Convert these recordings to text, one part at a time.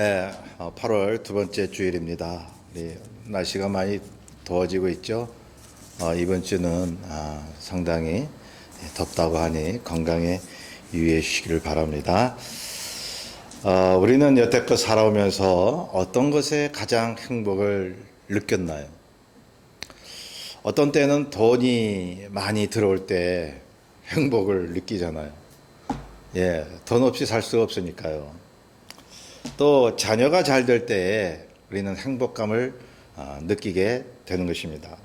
네, 8월 두 번째 주일입니다. 날씨가 많이 더워지고 있죠. 어, 이번 주는 아, 상당히 덥다고 하니 건강에 유의해 주시기를 바랍니다. 어, 우리는 여태껏 살아오면서 어떤 것에 가장 행복을 느꼈나요? 어떤 때는 돈이 많이 들어올 때 행복을 느끼잖아요. 예, 돈 없이 살 수가 없으니까요. 또 자녀가 잘 될때 우리는 행복감을 아, 느끼게 되는 것입니다.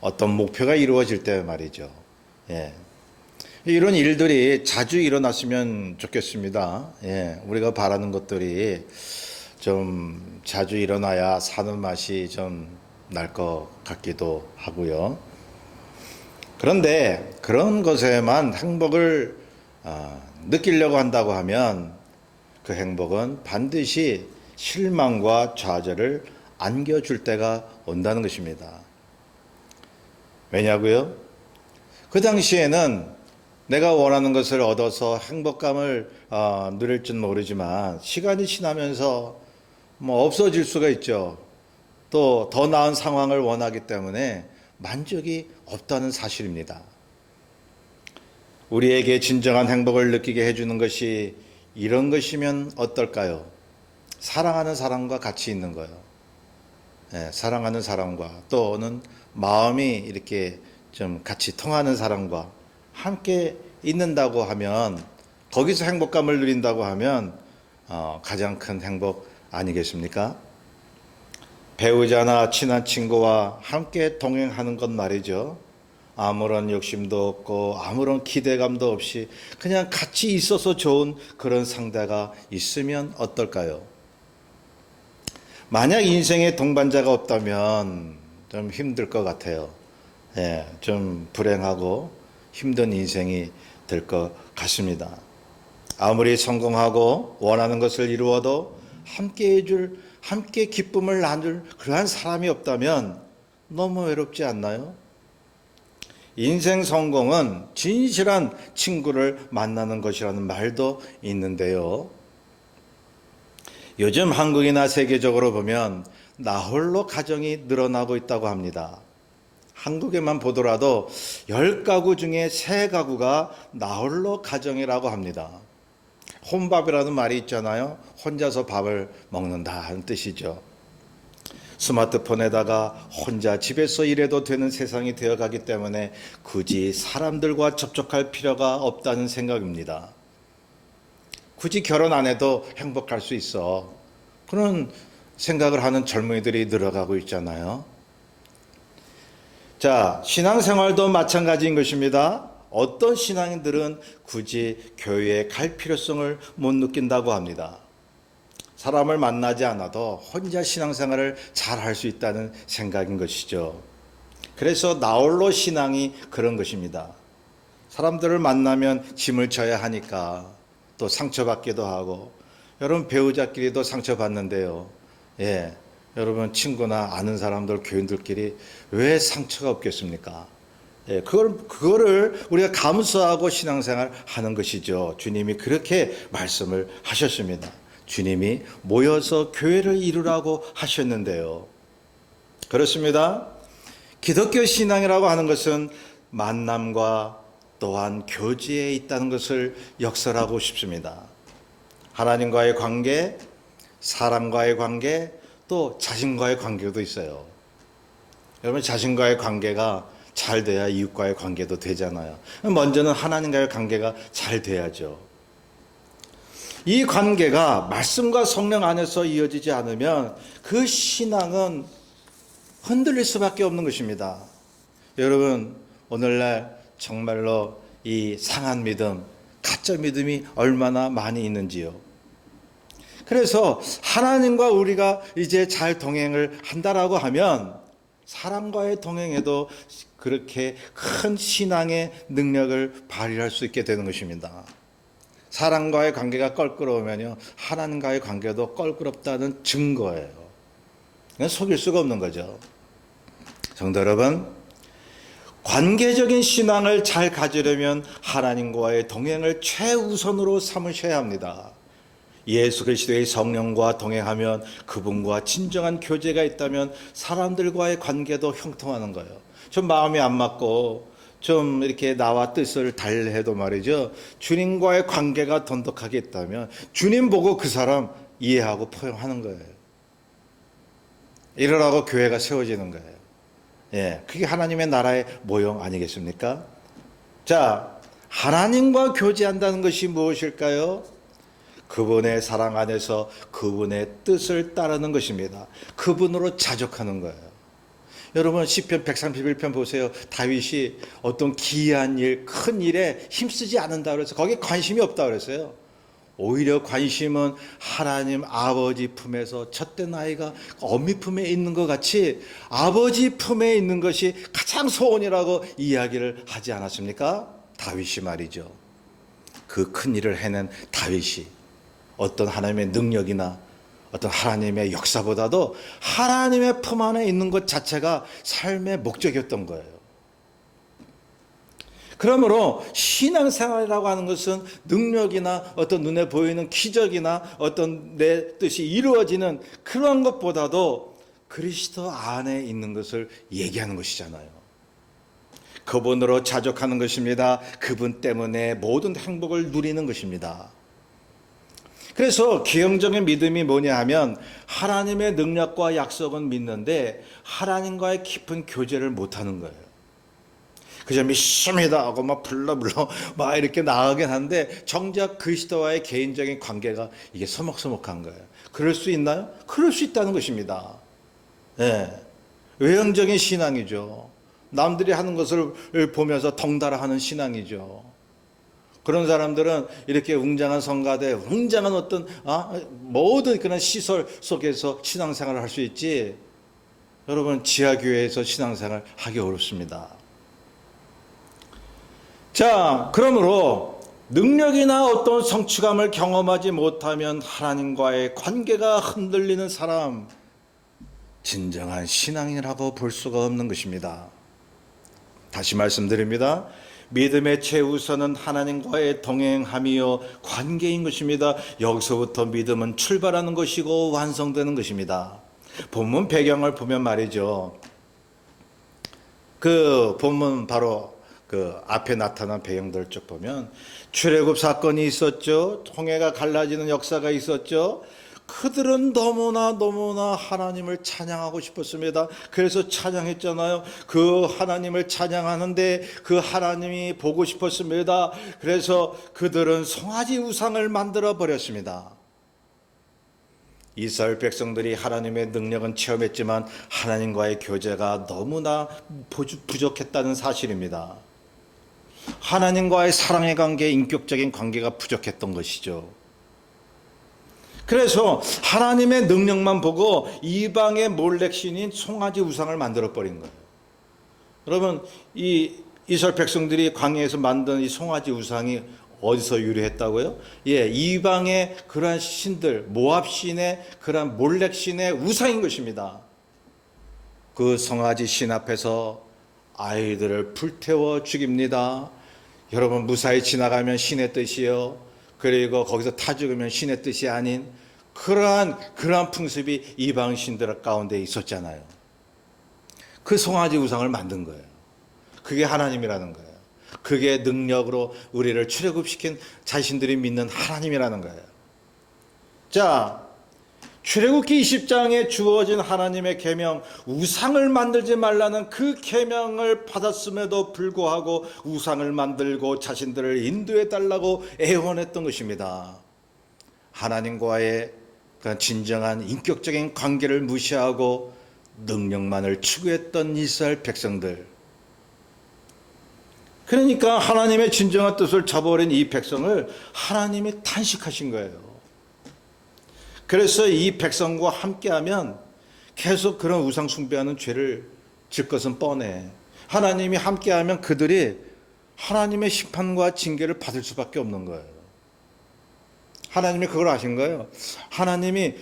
어떤 목표가 이루어질 때 말이죠. 예. 이런 일들이 자주 일어났으면 좋겠습니다. 예. 우리가 바라는 것들이 좀 자주 일어나야 사는 맛이 좀 날 것 같기도 하고요. 그런데 그런 것에만 행복을 아, 느끼려고 한다고 하면 그 행복은 반드시 실망과 좌절을 안겨줄 때가 온다는 것입니다. 왜냐고요? 그 당시에는 내가 원하는 것을 얻어서 행복감을 어, 누릴 줄 모르지만 시간이 지나면서 뭐 없어질 수가 있죠. 또 더 나은 상황을 원하기 때문에 만족이 없다는 사실입니다. 우리에게 진정한 행복을 느끼게 해주는 것이 이런 것이면 어떨까요? 사랑하는 사람과 같이 있는 거요. 예, 사랑하는 사람과 또는 마음이 이렇게 좀 같이 통하는 사람과 함께 있는다고 하면 거기서 행복감을 누린다고 하면 어, 가장 큰 행복 아니겠습니까? 배우자나 친한 친구와 함께 동행하는 것 말이죠. 아무런 욕심도 없고 아무런 기대감도 없이 그냥 같이 있어서 좋은 그런 상대가 있으면 어떨까요? 만약 인생에 동반자가 없다면 좀 힘들 것 같아요. 예, 좀 불행하고 힘든 인생이 될 것 같습니다. 아무리 성공하고 원하는 것을 이루어도 함께 해줄, 함께 기쁨을 나눌 그러한 사람이 없다면 너무 외롭지 않나요? 인생 성공은 진실한 친구를 만나는 것이라는 말도 있는데요. 요즘 한국이나 세계적으로 보면 나홀로 가정이 늘어나고 있다고 합니다. 한국에만 보더라도 10가구 중에 3가구가 나홀로 가정이라고 합니다. 혼밥이라는 말이 있잖아요. 혼자서 밥을 먹는다 하는 뜻이죠. 스마트폰에다가 혼자 집에서 일해도 되는 세상이 되어가기 때문에 굳이 사람들과 접촉할 필요가 없다는 생각입니다. 굳이 결혼 안 해도 행복할 수 있어. 그런 생각을 하는 젊은이들이 늘어가고 있잖아요. 자, 신앙생활도 마찬가지인 것입니다. 어떤 신앙인들은 굳이 교회에 갈 필요성을 못 느낀다고 합니다. 사람을 만나지 않아도 혼자 신앙생활을 잘 할 수 있다는 생각인 것이죠. 그래서 나홀로 신앙이 그런 것입니다. 사람들을 만나면 짐을 져야 하니까 또 상처받기도 하고 여러분 배우자끼리도 상처받는데요. 예. 여러분 친구나 아는 사람들 교인들끼리 왜 상처가 없겠습니까? 예, 그걸 그거를 우리가 감수하고 신앙생활 하는 것이죠. 주님이 그렇게 말씀을 하셨습니다. 주님이 모여서 교회를 이루라고 하셨는데요. 그렇습니다. 기독교 신앙이라고 하는 것은 만남과 또한 교제에 있다는 것을 역설하고 싶습니다. 하나님과의 관계, 사람과의 관계, 또 자신과의 관계도 있어요. 여러분 자신과의 관계가 잘 돼야 이웃과의 관계도 되잖아요. 먼저는 하나님과의 관계가 잘 돼야죠. 이 관계가 말씀과 성령 안에서 이어지지 않으면 그 신앙은 흔들릴 수밖에 없는 것입니다. 여러분 오늘날 정말로 이 상한 믿음, 가짜 믿음이 얼마나 많이 있는지요. 그래서 하나님과 우리가 이제 잘 동행을 한다라고 하면 사람과의 동행에도 그렇게 큰 신앙의 능력을 발휘할 수 있게 되는 것입니다. 사람과의 관계가 껄끄러우면요, 하나님과의 관계도 껄끄럽다는 증거예요. 속일 수가 없는 거죠. 성도 여러분, 관계적인 신앙을 잘 가지려면 하나님과의 동행을 최우선으로 삼으셔야 합니다. 예수 그리스도의 성령과 동행하면 그분과 진정한 교제가 있다면 사람들과의 관계도 형통하는 거예요. 좀 마음이 안 맞고 좀 이렇게 나와 뜻을 달해도 말이죠. 주님과의 관계가 돈독하게 있다면 주님 보고 그 사람 이해하고 포용하는 거예요. 이러라고 교회가 세워지는 거예요. 예, 그게 하나님의 나라의 모형 아니겠습니까? 자, 하나님과 교제한다는 것이 무엇일까요? 그분의 사랑 안에서 그분의 뜻을 따르는 것입니다. 그분으로 자족하는 거예요. 여러분 시편 131편 보세요. 다윗이 어떤 기이한 일, 큰 일에 힘쓰지 않는다 그래서 거기에 관심이 없다 그랬어요. 오히려 관심은 하나님 아버지 품에서 젖된 아이가 어미 품에 있는 것 같이 아버지 품에 있는 것이 가장 소원이라고 이야기를 하지 않았습니까? 다윗이 말이죠. 그 큰 일을 해낸 다윗이 어떤 하나님의 능력이나 어떤 하나님의 역사보다도 하나님의 품 안에 있는 것 자체가 삶의 목적이었던 거예요. 그러므로 신앙생활이라고 하는 것은 능력이나 어떤 눈에 보이는 기적이나 어떤 내 뜻이 이루어지는 그런 것보다도 그리스도 안에 있는 것을 얘기하는 것이잖아요. 그분으로 자족하는 것입니다. 그분 때문에 모든 행복을 누리는 것입니다. 그래서 기형적인 믿음이 뭐냐 하면 하나님의 능력과 약속은 믿는데 하나님과의 깊은 교제를 못하는 거예요. 그저 믿습니다 하고 막 불러불러 막 이렇게 나가긴 한데 정작 그리스도와의 개인적인 관계가 이게 서먹서먹한 거예요. 그럴 수 있나요? 그럴 수 있다는 것입니다. 예. 외형적인 신앙이죠. 남들이 하는 것을 보면서 덩달아 하는 신앙이죠. 그런 사람들은 이렇게 웅장한 성가대, 웅장한 어떤 아, 모든 그런 시설 속에서 신앙생활을 할 수 있지. 여러분 지하교회에서 신앙생활 하기 어렵습니다. 자, 그러므로 능력이나 어떤 성취감을 경험하지 못하면 하나님과의 관계가 흔들리는 사람, 진정한 신앙이라고 볼 수가 없는 것입니다. 다시 말씀드립니다. 믿음의 최우선은 하나님과의 동행함이요 관계인 것입니다. 여기서부터 믿음은 출발하는 것이고 완성되는 것입니다. 본문 배경을 보면 말이죠. 그 본문 바로 그 앞에 나타난 배경들 쭉 보면 출애굽 사건이 있었죠. 홍해가 갈라지는 역사가 있었죠. 그들은 너무나 너무나 하나님을 찬양하고 싶었습니다. 그래서 찬양했잖아요. 그 하나님을 찬양하는데 그 하나님이 보고 싶었습니다. 그래서 그들은 송아지 우상을 만들어 버렸습니다. 이스라엘 백성들이 하나님의 능력은 체험했지만 하나님과의 교제가 너무나 부족했다는 사실입니다. 하나님과의 사랑의 관계, 인격적인 관계가 부족했던 것이죠. 그래서 하나님의 능력만 보고 이방의 몰렉 신인 송아지 우상을 만들어 버린 거예요. 여러분 이 이스라엘 백성들이 광야에서 만든 이 송아지 우상이 어디서 유래했다고요? 예, 이방의 그러한 신들, 모압 신의 그러한 몰렉 신의 우상인 것입니다. 그 송아지 신 앞에서 아이들을 불태워 죽입니다. 여러분 무사히 지나가면 신의 뜻이요. 그리고 거기서 타 죽으면 신의 뜻이 아닌 그러한 그러한 풍습이 이방 신들 가운데 있었잖아요. 그 송아지 우상을 만든 거예요. 그게 하나님이라는 거예요. 그게 능력으로 우리를 출애굽시킨 자신들이 믿는 하나님이라는 거예요. 자, 출애굽기 20장에 주어진 하나님의 계명 우상을 만들지 말라는 그 계명을 받았음에도 불구하고 우상을 만들고 자신들을 인도해 달라고 애원했던 것입니다. 하나님과의 그 진정한 인격적인 관계를 무시하고 능력만을 추구했던 이스라엘 백성들. 그러니까 하나님의 진정한 뜻을 저버린 이 백성을 하나님이 탄식하신 거예요. 그래서 이 백성과 함께하면 계속 그런 우상 숭배하는 죄를 질 것은 뻔해. 하나님이 함께하면 그들이 하나님의 심판과 징계를 받을 수밖에 없는 거예요. 하나님이 그걸 아신 거예요. 하나님이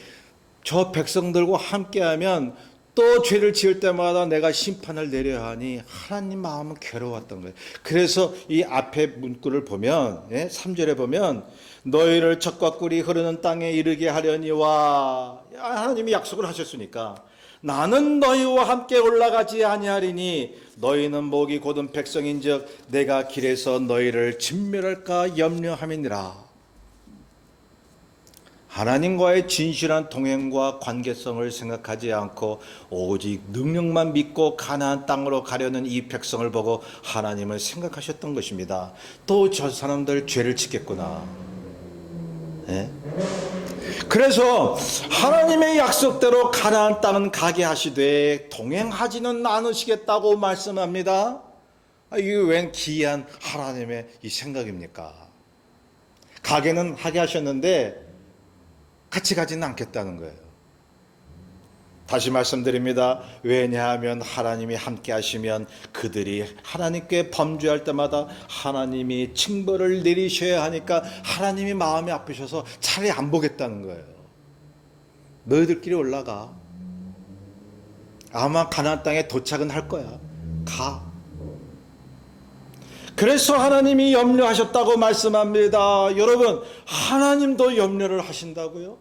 저 백성들과 함께하면 또 죄를 지을 때마다 내가 심판을 내려야 하니 하나님 마음은 괴로웠던 거예요. 그래서 이 앞에 문구를 보면 예? 3절에 보면 너희를 적과 꿀이 흐르는 땅에 이르게 하려니와 하나님이 약속을 하셨으니까 나는 너희와 함께 올라가지 아니하리니 너희는 목이 곧은 백성인즉 내가 길에서 너희를 진멸할까 염려함이니라. 하나님과의 진실한 동행과 관계성을 생각하지 않고 오직 능력만 믿고 가나안 땅으로 가려는 이 백성을 보고 하나님을 생각하셨던 것입니다. 또 저 사람들 죄를 짓겠구나. 예? 그래서 하나님의 약속대로 가나안 땅은 가게 하시되 동행하지는 않으시겠다고 말씀합니다. 아, 이게 웬 기이한 하나님의 이 생각입니까? 가게는 하게 하셨는데 같이 가지는 않겠다는 거예요. 다시 말씀드립니다. 왜냐하면 하나님이 함께 하시면 그들이 하나님께 범죄할 때마다 하나님이 징벌을 내리셔야 하니까 하나님이 마음이 아프셔서 차라리 안 보겠다는 거예요. 너희들끼리 올라가. 아마 가나안 땅에 도착은 할 거야. 가. 그래서 하나님이 염려하셨다고 말씀합니다. 여러분, 하나님도 염려를 하신다고요?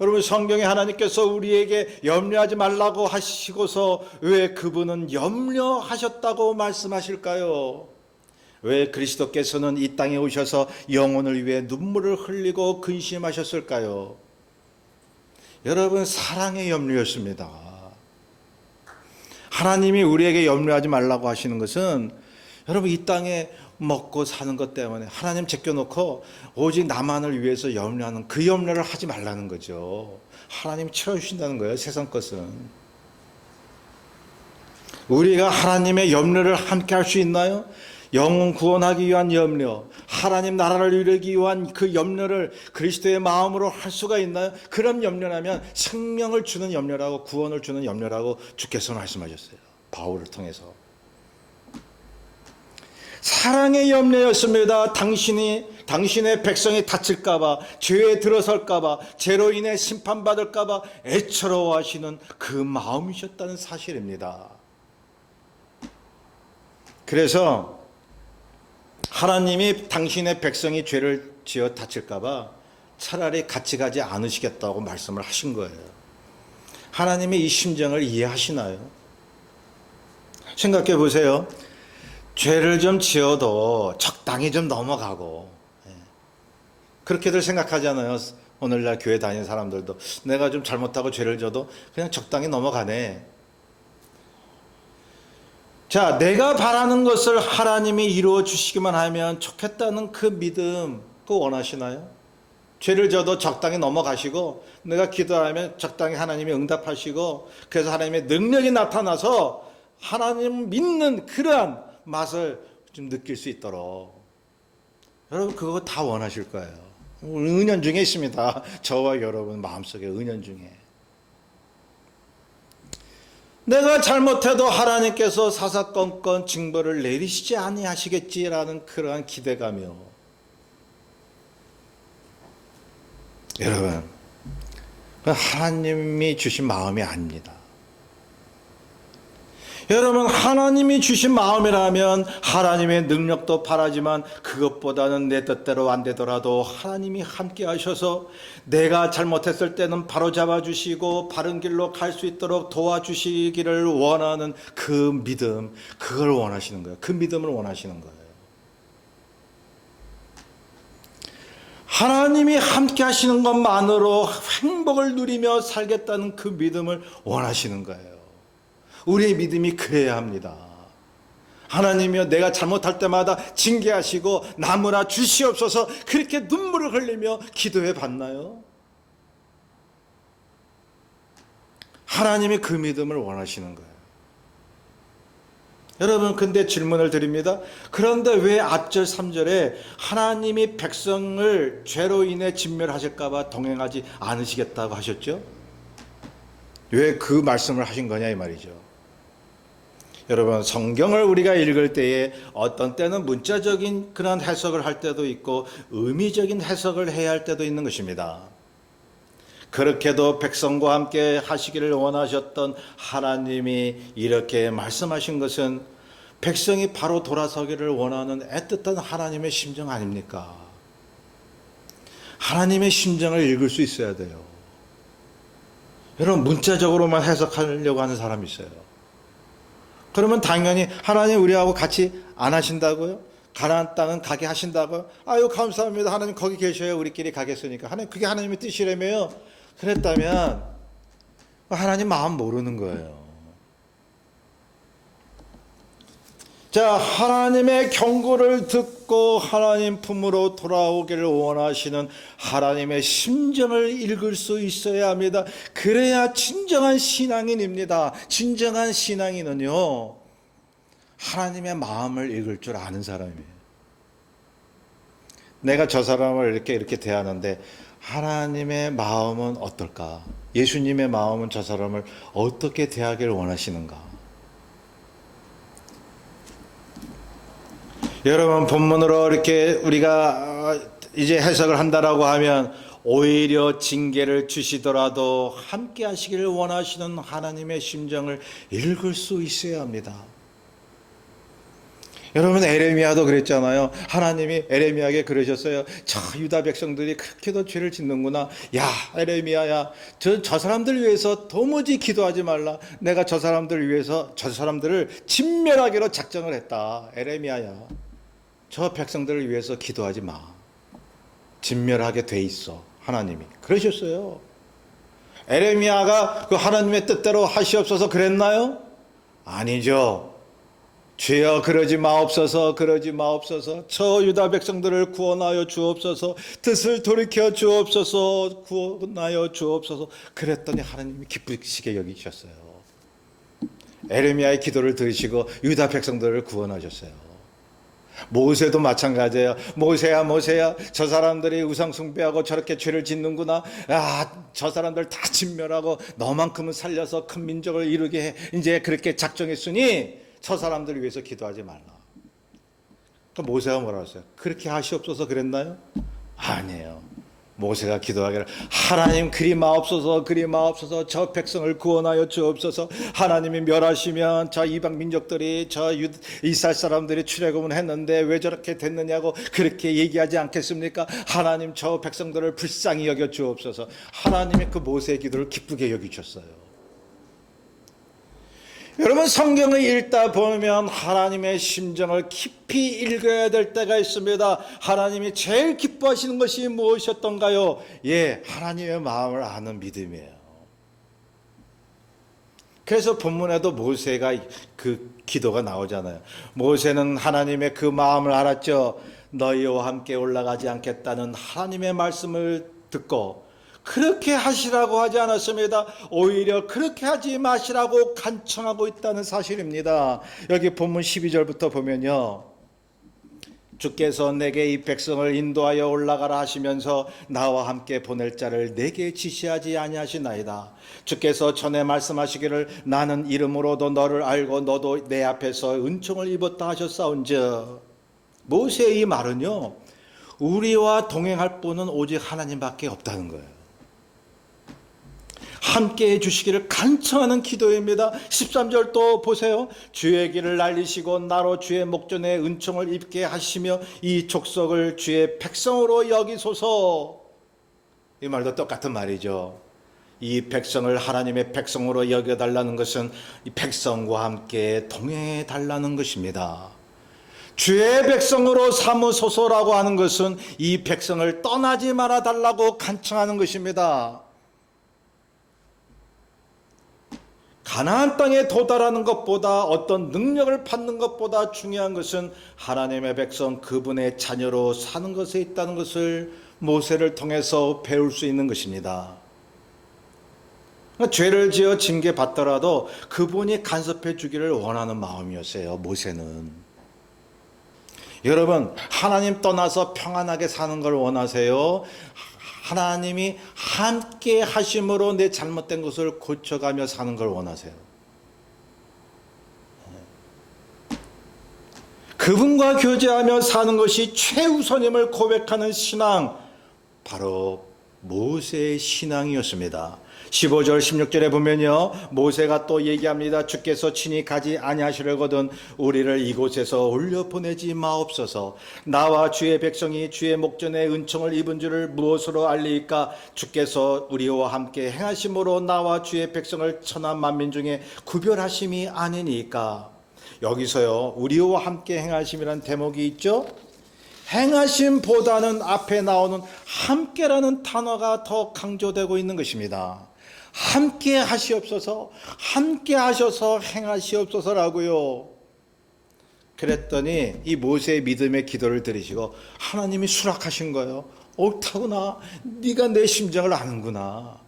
여러분, 성경에 하나님께서 우리에게 염려하지 말라고 하시고서 왜 그분은 염려하셨다고 말씀하실까요? 왜 그리스도께서는 이 땅에 오셔서 영혼을 위해 눈물을 흘리고 근심하셨을까요? 여러분, 사랑의 염려였습니다. 하나님이 우리에게 염려하지 말라고 하시는 것은 여러분 이 땅에 먹고 사는 것 때문에 하나님 제껴놓고 오직 나만을 위해서 염려하는 그 염려를 하지 말라는 거죠. 하나님이 채워주신다는 거예요. 세상 것은. 우리가 하나님의 염려를 함께 할 수 있나요? 영혼 구원하기 위한 염려, 하나님 나라를 이루기 위한 그 염려를 그리스도의 마음으로 할 수가 있나요? 그런 염려라면 생명을 주는 염려라고 구원을 주는 염려라고 주께서 말씀하셨어요. 바울을 통해서. 사랑의 염려였습니다. 당신이 당신의 백성이 다칠까봐 죄에 들어설까봐 죄로 인해 심판받을까봐 애처로워하시는 그 마음이셨다는 사실입니다. 그래서 하나님이 당신의 백성이 죄를 지어 다칠까봐 차라리 같이 가지 않으시겠다고 말씀을 하신 거예요. 하나님의 이 심정을 이해하시나요? 생각해 보세요. 죄를 좀 지어도 적당히 좀 넘어가고 예. 그렇게들 생각하잖아요. 오늘날 교회 다니는 사람들도 내가 좀 잘못하고 죄를 져도 그냥 적당히 넘어가네. 자, 내가 바라는 것을 하나님이 이루어 주시기만 하면 좋겠다는 그 믿음, 그거 원하시나요? 죄를 져도 적당히 넘어가시고, 내가 기도하면 적당히 하나님이 응답하시고, 그래서 하나님의 능력이 나타나서 하나님 믿는 그러한 맛을 좀 느낄 수 있도록. 여러분, 그거 다 원하실 거예요. 은연 중에 있습니다. 저와 여러분 마음속에 은연 중에. 내가 잘못해도 하나님께서 사사건건 징벌을 내리시지 아니하시겠지라는 그러한 기대감이요. 여러분, 하나님이 주신 마음이 아닙니다. 여러분, 하나님이 주신 마음이라면 하나님의 능력도 바라지만 그것보다는 내 뜻대로 안 되더라도 하나님이 함께 하셔서 내가 잘못했을 때는 바로 잡아 주시고 바른 길로 갈 수 있도록 도와주시기를 원하는 그 믿음, 그걸 원하시는 거예요. 그 믿음을 원하시는 거예요. 하나님이 함께 하시는 것만으로 행복을 누리며 살겠다는 그 믿음을 원하시는 거예요. 우리의 믿음이 그래야 합니다. 하나님이여 내가 잘못할 때마다 징계하시고 나무나 주시옵소서 그렇게 눈물을 흘리며 기도해 봤나요? 하나님이 그 믿음을 원하시는 거예요. 여러분 근데 질문을 드립니다. 그런데 왜 앞절 3절에 하나님이 백성을 죄로 인해 진멸하실까 봐 동행하지 않으시겠다고 하셨죠? 왜 그 말씀을 하신 거냐 이 말이죠. 여러분 성경을 우리가 읽을 때에 어떤 때는 문자적인 그런 해석을 할 때도 있고 의미적인 해석을 해야 할 때도 있는 것입니다. 그렇게도 백성과 함께 하시기를 원하셨던 하나님이 이렇게 말씀하신 것은 백성이 바로 돌아서기를 원하는 애틋한 하나님의 심정 아닙니까? 하나님의 심정을 읽을 수 있어야 돼요. 여러분 문자적으로만 해석하려고 하는 사람이 있어요. 그러면 당연히 하나님 우리하고 같이 안 하신다고요? 가나안 땅은 가게 하신다고요? 아유 감사합니다. 하나님 거기 계셔야 우리끼리 가겠으니까. 하나님 그게 하나님의 뜻이라며요. 그랬다면 하나님 마음 모르는 거예요. 자, 하나님의 경고를 듣고 하나님 품으로 돌아오기를 원하시는 하나님의 심정을 읽을 수 있어야 합니다. 그래야 진정한 신앙인입니다. 진정한 신앙인은요, 하나님의 마음을 읽을 줄 아는 사람이에요. 내가 저 사람을 이렇게 이렇게 대하는데 하나님의 마음은 어떨까? 예수님의 마음은 저 사람을 어떻게 대하기를 원하시는가? 여러분 본문으로 이렇게 우리가 이제 해석을 한다라고 하면 오히려 징계를 주시더라도 함께 하시기를 원하시는 하나님의 심정을 읽을 수 있어야 합니다. 여러분 에레미야도 그랬잖아요. 하나님이 에레미야에게 그러셨어요. 저 유다 백성들이 그렇게도 죄를 짓는구나. 야 에레미야야, 저, 저 사람들 위해서 도무지 기도하지 말라. 내가 저 사람들 위해서 저 사람들을 진멸하기로 작정을 했다. 에레미야야, 저 백성들을 위해서 기도하지 마. 진멸하게 돼 있어. 하나님이 그러셨어요. 에레미야가 그 하나님의 뜻대로 하시옵소서 그랬나요? 아니죠. 주여 그러지 마옵소서 그러지 마옵소서 저 유다 백성들을 구원하여 주옵소서 뜻을 돌이켜 주옵소서 구원하여 주옵소서 그랬더니 하나님이 기쁘시게 여기셨어요 에레미야의 기도를 들으시고 유다 백성들을 구원하셨어요 모세도 마찬가지예요. 모세야, 모세야, 저 사람들이 우상 숭배하고 저렇게 죄를 짓는구나. 아, 저 사람들 다 진멸하고 너만큼은 살려서 큰 민족을 이루게 해. 이제 그렇게 작정했으니 저 사람들을 위해서 기도하지 말라. 그 모세가 뭐라 했어요? 그렇게 하시옵소서 그랬나요? 아니에요. 모세가 기도하기를 하나님 그리 마옵소서 그리 마옵소서 저 백성을 구원하여 주옵소서 하나님이 멸하시면 저 이방 민족들이 저 유, 이스라엘 사람들이 출애굽은 했는데 왜 저렇게 됐느냐고 그렇게 얘기하지 않겠습니까? 하나님 저 백성들을 불쌍히 여겨 주옵소서 하나님의 그 모세의 기도를 기쁘게 여기셨어요. 여러분 성경을 읽다 보면 하나님의 심정을 깊이 읽어야 될 때가 있습니다. 하나님이 제일 기뻐하시는 것이 무엇이었던가요? 예, 하나님의 마음을 아는 믿음이에요. 그래서 본문에도 모세가 그 기도가 나오잖아요. 모세는 하나님의 그 마음을 알았죠. 너희와 함께 올라가지 않겠다는 하나님의 말씀을 듣고 그렇게 하시라고 하지 않았습니다. 오히려 그렇게 하지 마시라고 간청하고 있다는 사실입니다. 여기 본문 12절부터 보면요. 주께서 내게 이 백성을 인도하여 올라가라 하시면서 나와 함께 보낼 자를 내게 지시하지 아니하시나이다. 주께서 전에 말씀하시기를 나는 이름으로도 너를 알고 너도 내 앞에서 은총을 입었다 하셨사온즉 모세의 이 말은요. 우리와 동행할 분은 오직 하나님밖에 없다는 거예요. 함께 해주시기를 간청하는 기도입니다. 13절 또 보세요. 주의 길을 날리시고 나로 주의 목전에 은총을 입게 하시며 이 족속을 주의 백성으로 여기소서. 이 말도 똑같은 말이죠. 이 백성을 하나님의 백성으로 여겨달라는 것은 이 백성과 함께 동행해 달라는 것입니다. 주의 백성으로 삼으소서라고 하는 것은 이 백성을 떠나지 말아 달라고 간청하는 것입니다. 가나안 땅에 도달하는 것보다 어떤 능력을 받는 것보다 중요한 것은 하나님의 백성 그분의 자녀로 사는 것에 있다는 것을 모세를 통해서 배울 수 있는 것입니다. 그러니까 죄를 지어 징계 받더라도 그분이 간섭해 주기를 원하는 마음이었어요. 모세는. 여러분, 하나님 떠나서 평안하게 사는 걸 원하세요? 하나님이 함께 하심으로 내 잘못된 것을 고쳐가며 사는 걸 원하세요. 그분과 교제하며 사는 것이 최우선임을 고백하는 신앙, 바로 모세의 신앙이었습니다. 15절 16절에 보면요. 모세가 또 얘기합니다. 주께서 친히 가지 아니하시려거든 우리를 이곳에서 올려 보내지 마옵소서. 나와 주의 백성이 주의 목전에 은총을 입은 줄을 무엇으로 알리까? 주께서 우리와 함께 행하심으로 나와 주의 백성을 천한 만민 중에 구별하심이 아니니까. 여기서요. 우리와 함께 행하심이란 대목이 있죠. 행하심보다는 앞에 나오는 함께라는 단어가 더 강조되고 있는 것입니다. 함께 하시옵소서, 함께 하셔서 행하시옵소서라고요. 그랬더니 이 모세의 믿음의 기도를 들으시고 하나님이 수락하신 거예요. 옳다구나. 네가 내 심정을 아는구나.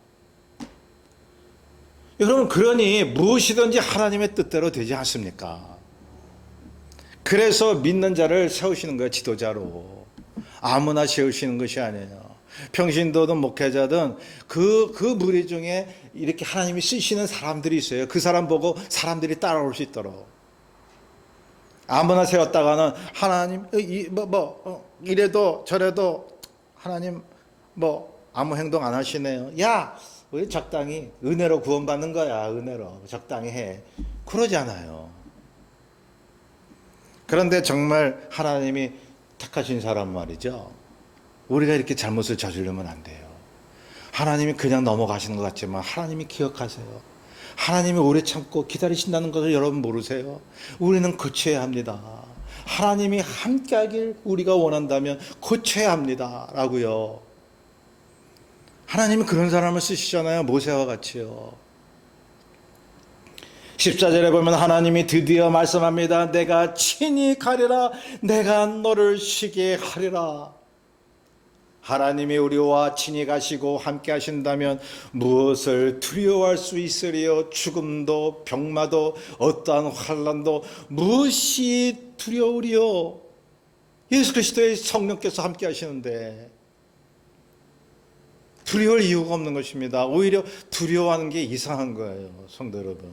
여러분 그러니 무엇이든지 하나님의 뜻대로 되지 않습니까? 그래서 믿는 자를 세우시는 거예요, 지도자로. 아무나 세우시는 것이 아니에요. 평신도든 목회자든 그, 그 무리 중에 이렇게 하나님이 쓰시는 사람들이 있어요. 그 사람 보고 사람들이 따라올 수 있도록. 아무나 세웠다가는 하나님, 어, 이, 뭐, 뭐, 어, 이래도 저래도 하나님 뭐 아무 행동 안 하시네요. 야, 우리 적당히 은혜로 구원받는 거야. 은혜로. 적당히 해. 그러잖아요. 그런데 정말 하나님이 택하신 사람 말이죠. 우리가 이렇게 잘못을 저지르면 안 돼요. 하나님이 그냥 넘어가시는 것 같지만 하나님이 기억하세요. 하나님이 오래 참고 기다리신다는 것을 여러분 모르세요? 우리는 고쳐야 합니다. 하나님이 함께하길 우리가 원한다면 고쳐야 합니다. 라고요. 하나님이 그런 사람을 쓰시잖아요. 모세와 같이요. 14절에 보면 하나님이 드디어 말씀합니다. 내가 친히 가리라. 내가 너를 쉬게 하리라. 하나님이 우리와 친히 가시고 함께 하신다면 무엇을 두려워할 수 있으리요? 죽음도 병마도 어떠한 환란도 무엇이 두려우리요? 예수 그리스도의 성령께서 함께 하시는데 두려울 이유가 없는 것입니다. 오히려 두려워하는 게 이상한 거예요, 성도 여러분.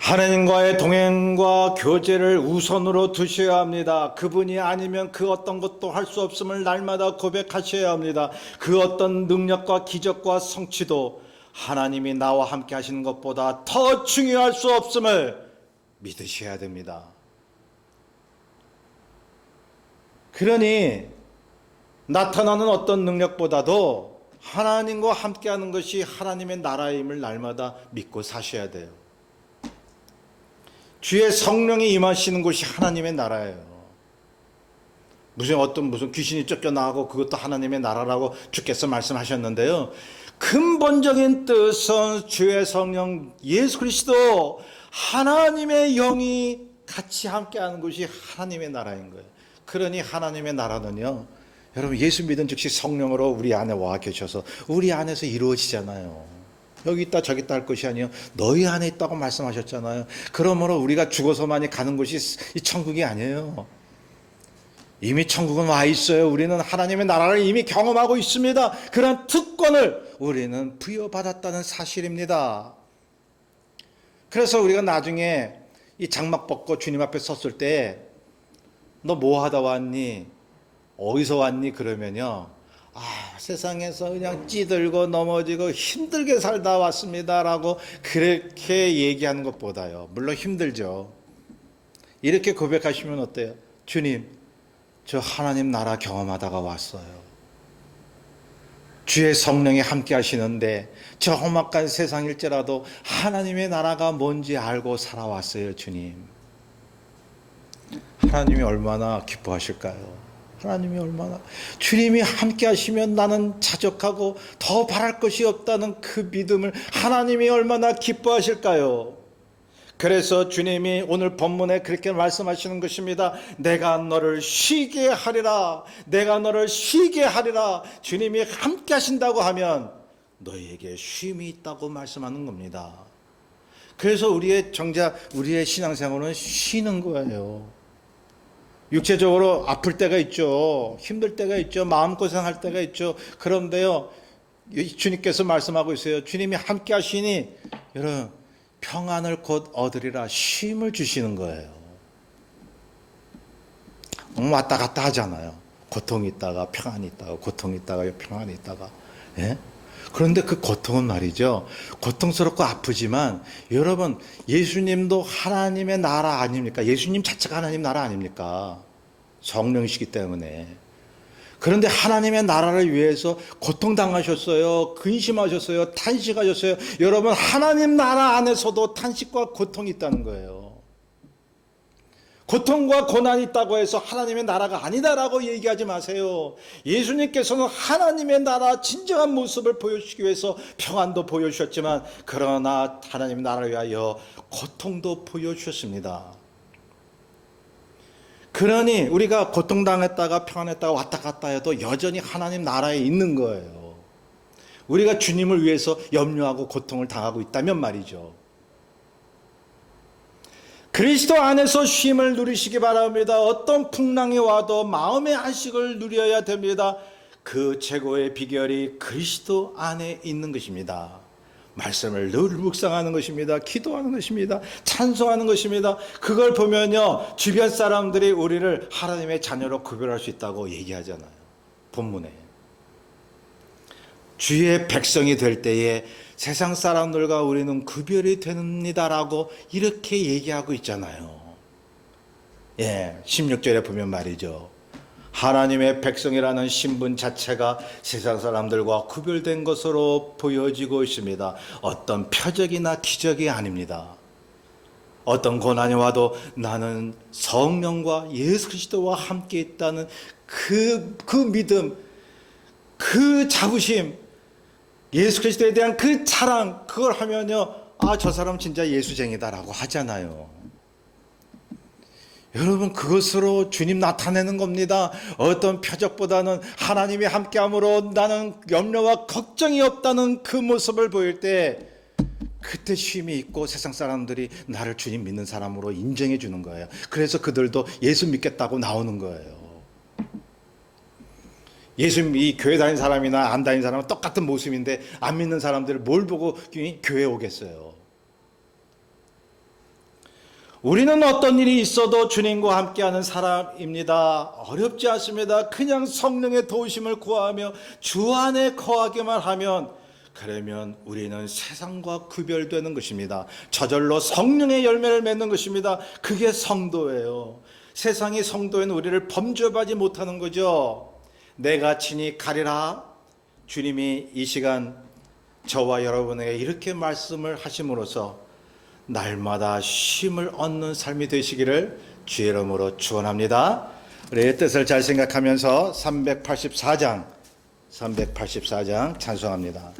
하나님과의 동행과 교제를 우선으로 두셔야 합니다. 그분이 아니면 그 어떤 것도 할 수 없음을 날마다 고백하셔야 합니다. 그 어떤 능력과 기적과 성취도 하나님이 나와 함께 하시는 것보다 더 중요할 수 없음을 믿으셔야 됩니다. 그러니 나타나는 어떤 능력보다도 하나님과 함께하는 것이 하나님의 나라임을 날마다 믿고 사셔야 돼요. 주의 성령이 임하시는 곳이 하나님의 나라예요. 무슨 어떤 무슨 귀신이 쫓겨나고 그것도 하나님의 나라라고 주께서 말씀하셨는데요. 근본적인 뜻은 주의 성령 예수 그리스도 하나님의 영이 같이 함께하는 것이 하나님의 나라인 거예요. 그러니 하나님의 나라는요. 여러분 예수 믿은 즉시 성령으로 우리 안에 와 계셔서 우리 안에서 이루어지잖아요. 여기 있다 저기 있다 할 것이 아니요 너희 안에 있다고 말씀하셨잖아요. 그러므로 우리가 죽어서만이 가는 곳이 이 천국이 아니에요. 이미 천국은 와 있어요. 우리는 하나님의 나라를 이미 경험하고 있습니다. 그런 특권을 우리는 부여받았다는 사실입니다. 그래서 우리가 나중에 이 장막 벗고 주님 앞에 섰을 때 너 뭐 하다 왔니? 어디서 왔니? 그러면요. 아, 세상에서 그냥 찌들고 넘어지고 힘들게 살다 왔습니다라고 그렇게 얘기하는 것보다요. 물론 힘들죠. 이렇게 고백하시면 어때요? 주님, 저 하나님 나라 경험하다가 왔어요. 주의 성령이 함께 하시는데 저 험악한 세상일지라도 하나님의 나라가 뭔지 알고 살아왔어요, 주님. 하나님이 얼마나 기뻐하실까요? 하나님이 얼마나 주님이 함께 하시면 나는 자족하고 더 바랄 것이 없다는 그 믿음을 하나님이 얼마나 기뻐하실까요? 그래서 주님이 오늘 본문에 그렇게 말씀하시는 것입니다. 내가 너를 쉬게 하리라. 내가 너를 쉬게 하리라. 주님이 함께 하신다고 하면 너에게 쉼이 있다고 말씀하는 겁니다. 그래서 우리의 정작 우리의 신앙생활은 쉬는 거예요. 육체적으로 아플 때가 있죠. 힘들 때가 있죠. 마음고생할 때가 있죠. 그런데요, 주님께서 말씀하고 있어요. 주님이 함께 하시니, 여러분, 평안을 곧 얻으리라 쉼을 주시는 거예요. 음, 왔다 갔다 하잖아요. 고통이 있다가 평안이 있다가 고통이 있다가 평안이 있다가 예? 그런데 그 고통은 말이죠. 고통스럽고 아프지만 여러분 예수님도 하나님의 나라 아닙니까? 예수님 자체가 하나님 나라 아닙니까? 성령이시기 때문에. 그런데 하나님의 나라를 위해서 고통당하셨어요. 근심하셨어요. 탄식하셨어요. 여러분 하나님 나라 안에서도 탄식과 고통이 있다는 거예요. 고통과 고난이 있다고 해서 하나님의 나라가 아니다라고 얘기하지 마세요. 예수님께서는 하나님의 나라 진정한 모습을 보여주시기 위해서 평안도 보여주셨지만 그러나 하나님의 나라를 위하여 고통도 보여주셨습니다. 그러니 우리가 고통당했다가 평안했다가 왔다 갔다 해도 여전히 하나님 나라에 있는 거예요. 우리가 주님을 위해서 염려하고 고통을 당하고 있다면 말이죠. 그리스도 안에서 쉼을 누리시기 바랍니다. 어떤 풍랑이 와도 마음의 안식을 누려야 됩니다. 그 최고의 비결이 그리스도 안에 있는 것입니다. 말씀을 늘 묵상하는 것입니다. 기도하는 것입니다. 찬송하는 것입니다. 그걸 보면요. 주변 사람들이 우리를 하나님의 자녀로 구별할 수 있다고 얘기하잖아요. 본문에. 주의 백성이 될 때에 세상 사람들과 우리는 구별이 됩니다라고 이렇게 얘기하고 있잖아요. 예, 16절에 보면 말이죠. 하나님의 백성이라는 신분 자체가 세상 사람들과 구별된 것으로 보여지고 있습니다. 어떤 표적이나 기적이 아닙니다. 어떤 고난이 와도 나는 성령과 예수 그리스도와 함께 있다는 그, 그 믿음, 그 자부심, 예수 그리스도에 대한 그 자랑, 그걸 하면요, 아, 저 사람 진짜 예수쟁이다라고 하잖아요. 여러분 그것으로 주님 나타내는 겁니다. 어떤 표적보다는 하나님이 함께함으로 나는 염려와 걱정이 없다는 그 모습을 보일 때 그때 쉼이 있고 세상 사람들이 나를 주님 믿는 사람으로 인정해 주는 거예요. 그래서 그들도 예수 믿겠다고 나오는 거예요. 예수 이 교회 다니는 사람이나 안 다니는 사람은 똑같은 모습인데 안 믿는 사람들을 뭘 보고 교회 오겠어요. 우리는 어떤 일이 있어도 주님과 함께하는 사람입니다. 어렵지 않습니다. 그냥 성령의 도우심을 구하며 주 안에 거하기만 하면 그러면 우리는 세상과 구별되는 것입니다. 저절로 성령의 열매를 맺는 것입니다. 그게 성도예요. 세상이 성도인 우리를 범죄하지 못하는 거죠. 내가 친히 가리라. 주님이 이 시간 저와 여러분에게 이렇게 말씀을 하심으로써 날마다 쉼을 얻는 삶이 되시기를 주의 이름으로 축원합니다. 우리의 뜻을 잘 생각하면서 384장 384장 찬송합니다.